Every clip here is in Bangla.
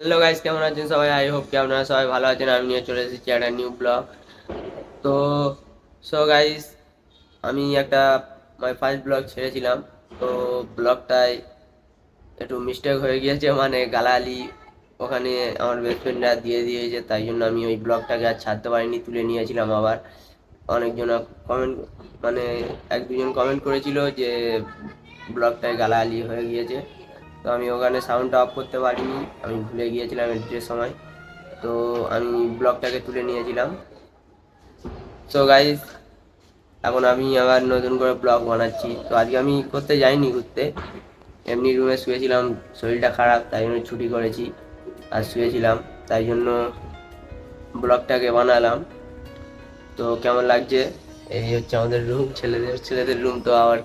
হ্যালো গাইস, কেমন আছেন সবাই? আই হোপ কি আপনারা সবাই ভালো আছেন। আমি নিয়ে চলে এসেছি একটা নিউ ব্লগ। তো সো গাইস আমি একটা মাই ফার্স্ট ব্লগ ছেড়েছিলাম। তো, ব্লগটায় একটু মিস্টেক হয়ে গিয়েছে। মানে গালালি ওখানে আমার বেস্ট ফ্রেন্ডরা দিয়ে দিয়েছে। তাই জন্য আমি ওই ব্লগটাকে আর ছাড়তে পারিনি, তুলে নিয়েছিলাম আবার। অনেকজন কমেন্ট মানে এক দুজন কমেন্ট করেছিল যে, ব্লগটায় গালালি হয়ে গিয়েছে। তো আমি ওখানে সাউন্ডটা অফ করতে পারিনি। আমি ভুলে গিয়েছিলাম এডিটের সময়। তো আমি ব্লগটাকে তুলে নিয়েছিলাম। সো গাইস এখন আমি আবার নতুন করে ব্লগ বানাচ্ছি। তো আজকে আমি করতে যাইনি ঘুরতে। এমনি রুমে শুয়েছিলাম, শরীরটা খারাপ, তাই জন্য ছুটি করেছি। আর শুয়েছিলাম, তাই জন্য ব্লগটাকে বানালাম। তো কেমন লাগছে? এই হচ্ছে আমাদের রুম ছেলেদের ছেলেদের রুম তো আবার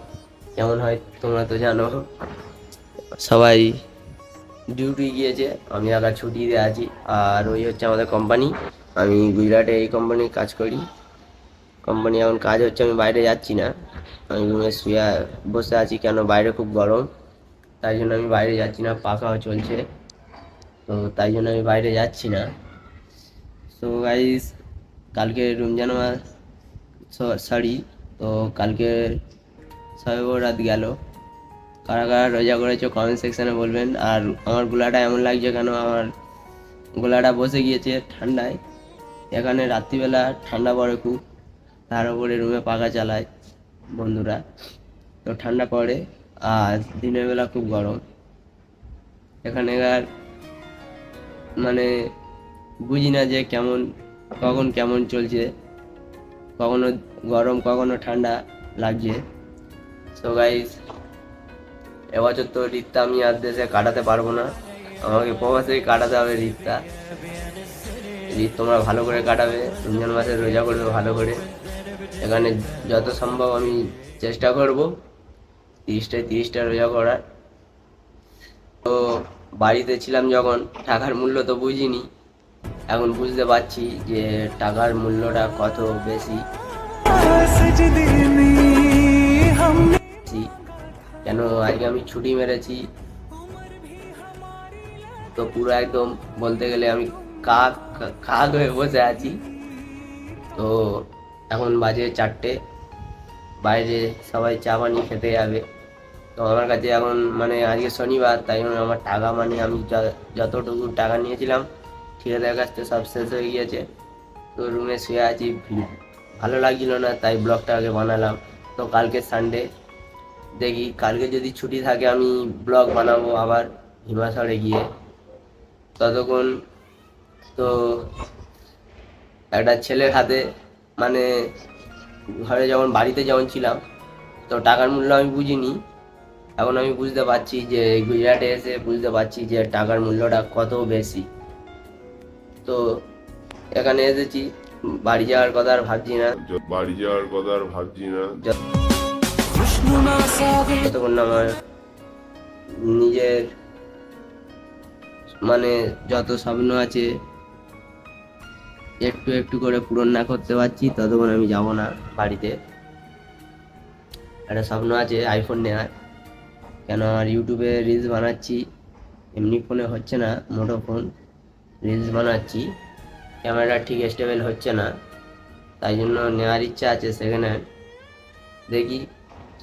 কেমন হয় তোমরা তো জানো। সবাই ডিউটি গিয়েছে, আমি আবার ছুটিতে আছি। আর ওই হচ্ছে আমাদের কোম্পানি আমি গুজরাটে এই কোম্পানির কাজ করি। কোম্পানি এখন কাজ হচ্ছে, আমি বাইরে যাচ্ছি না। আমি রুমে শুয়ে বসে আছি, কেন বাইরে খুব গরম। তাই জন্য আমি বাইরে যাচ্ছি না, পাখাও চলছে। তো তাই জন্য আমি বাইরে যাচ্ছি না। তো গাইস কালকে রমজান মাস সরি তো কালকে ছয় রাত গেল। কারা কারা রোজা করেছ কমেন্ট সেকশনে বলবেন। আর আমার গোলাটা এমন লাগছে কেন? আমার গোলাটা বসে গিয়েছে ঠান্ডায়। এখানে রাত্রিবেলা ঠান্ডা পড়ে খুব। তার উপরে রুমে পাখা চালায় বন্ধুরা। তো ঠান্ডা পড়ে, আর দিনের বেলা খুব গরম। এখানেকার মানে বুঝি না যে কেমন, কখন কেমন চলছে। কখনো গরম, কখনো ঠান্ডা লাগছে। সো গাইস এবছর তো রিতটা আমি আর দেশে কাটাতে পারব না। আমাকে প্রবাসে কাটাতে হবে রিতটা রিত তোমরা ভালো করে কাটাবে রমজান মাসে রোজা করবে ভালো করে। এখানে যত সম্ভব আমি চেষ্টা করব তিরিশটায় তিরিশটা রোজা করার। তো বাড়িতে ছিলাম যখন টাকার মূল্য তো বুঝিনি। এখন বুঝতে পারছি যে টাকার মূল্যটা কত বেশি। কেন আজকে আমি ছুটি মেরেছি? তো পুরো একদম বলতে গেলে আমি কাক কাক হয়ে বসে আছি। তো এখন বাজে চারটে, বাইরে সবাই চা পানি খেতে যাবে। তো আমার কাছে এখন মানে আজকে শনিবার, তাই জন্য আমার টাকা মানে আমি যতটুকু টাকা নিয়েছিলাম ঠিকাদার কাছ থেকে সব শেষ হয়ে গিয়েছে। তো রুমে শুয়ে আছি, ভালো লাগছিল না, তাই ব্লগটা আগে বানালাম। তো কালকে সানডে দেখি কালকে যদি ছুটি থাকে আমি ব্লগ বানাবো আবার হিমাশলে গিয়ে। ততক্ষণ তো একটা ছেলের হাতে মানে ঘরে যখন বাড়িতে যখন ছিলাম তো টাকার মূল্য আমি বুঝিনি। এখন আমি বুঝতে পারছি যে গুজরাটে এসে বুঝতে পারছি যে টাকার মূল্যটা কত বেশি। তো এখানে এসেছি বাড়ি যাওয়ার কথা আর ভাবছি না। বাড়ি যাওয়ার কথা আর ভাবছি না। আমার নিজের মানে যত স্বপ্ন আছে, একটু একটু করে পূরণ না করতে পারছি, ততক্ষণ আমি যাব না বাড়িতে। একটা স্বপ্ন আছে আইফোন নেওয়ার। কেন আমার ইউটিউবে রিলস বানাচ্ছি? এমনি ফোনে হচ্ছে না, মোটো ফোন রিলস বানাচ্ছি। ক্যামেরা ঠিক স্টেবল হচ্ছে না। তাই জন্য নেওয়ার ইচ্ছা আছে সেখানে। দেখি।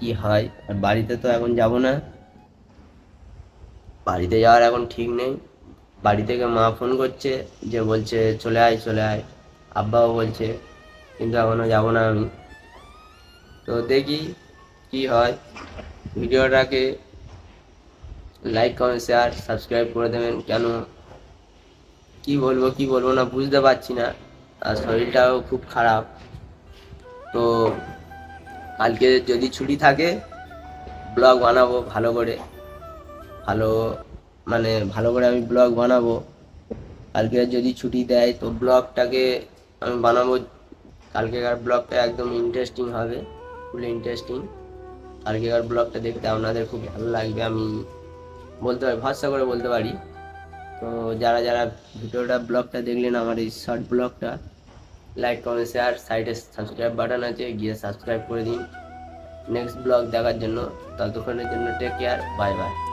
কি হয়? আর বাড়িতে তো এখন যাব না। বাড়িতে যাওয়ার এখন ঠিক নেই। বাড়ি থেকে মা ফোন করছে, যে বলছে, চলে আয় চলে আয়। আব্বাও বলছে, কিন্তু এখনও যাব না আমি। তো দেখি কি হয়। ভিডিওটাকে লাইক কমেন্ট শেয়ার সাবস্ক্রাইব করে দেবেন। কেন? কি বলব কি বলব না, বুঝতে পারছি না। আর শরীরটাও খুব খারাপ। তো কালকে যদি ছুটি থাকে ব্লগ বানাবো ভালো করে। ভালো মানে ভালো করে আমি ব্লগ বানাবো। কালকে যদি ছুটি দেয়, তো ব্লগটাকে আমি বানাবো। কালকেকার ব্লগটা একদম ইন্টারেস্টিং হবে ফুল ইন্টারেস্টিং কালকেকার ব্লগটা দেখতে আপনাদের খুব ভালো লাগবে, আমি বলতে পারি, ভরসা করে বলতে পারি। তো যারা যারা ভিডিওটা ব্লগটা দেখলেন, আমার এই শর্ট ব্লগটা লাইক কমেন্ট শেয়ার সাইডে সাবস্ক্রাইব বাটন আছে, গিয়ে সাবস্ক্রাইব করে দিন। নেক্সট ব্লগ দেখার জন্য, ততক্ষণের জন্য টেক কেয়ার বাই বাই